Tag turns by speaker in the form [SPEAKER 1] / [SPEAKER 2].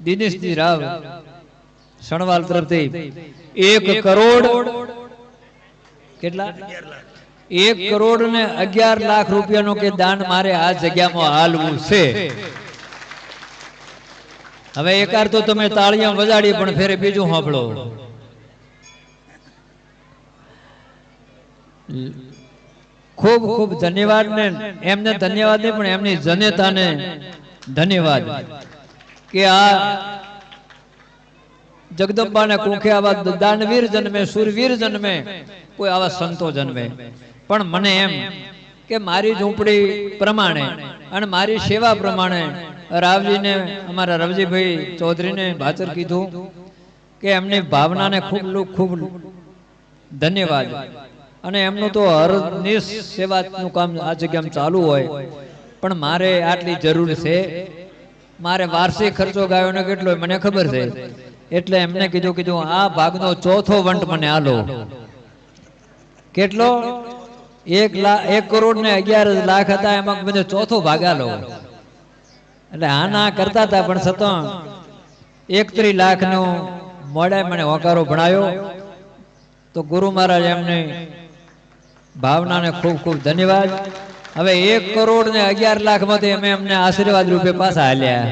[SPEAKER 1] દિનેશજી રાવ સણવાલ તરફથી એક કરોડ કેટલા? એક કરોડ ને અગિયાર લાખ રૂપિયાનો કે દાન મારે આ જગ્યામાં હાલવું છે. હવે એકાર તો તમે તાળીયા વજાડી પણ ફેરે બીજું સાંભળો. ખૂબ ખૂબ ધન્યવાદ ને એમને ધન્યવાદ ને પણ એમની જનેતાને ધન્યવાદ. કે આ જગદંબાને કુંખે આવા દાનવીર જન્મે, સુરવીર જન્મે, કોઈ આવા સંતો જન્મે. પણ મને એમ કે મારી ઝૂંપડી પ્રમાણે અને મારી સેવા પ્રમાણે રાવજીને, અમારા રવજીભાઈ ચૌધરીને ભાચર કીધું કે એમની ભાવનાને ખૂબ ખૂબ ધન્યવાદ. અને એમનું તો હર નિશ સેવાનું કામ આ જગ્યામાં ચાલુ હોય. પણ મારે આટલી જરૂર છે મારે વાર્ષિક ખર્ચો ગાયોનો કેટલો મને ખબર છે. એટલે એમને કીધું કીધું આ ભાગનો ચોથો વંટ મને આલો. કેટલો? એક લાખ એક કરોડ ને અગિયાર લાખ હતા એમાં મને ચોથો ભાગ આલો. એટલે હા ના કરતા હતા પણ છતાં એકત્રીસ લાખ નો મોડે મને હોકારો ભણાયો. તો ગુરુ મહારાજ એમની ભાવનાને ખૂબ ખૂબ ધન્યવાદ. હવે એક કરોડ ને અગિયાર લાખમાંથી અમે એમને આશીર્વાદ રૂપે પાછા હાલ્યા.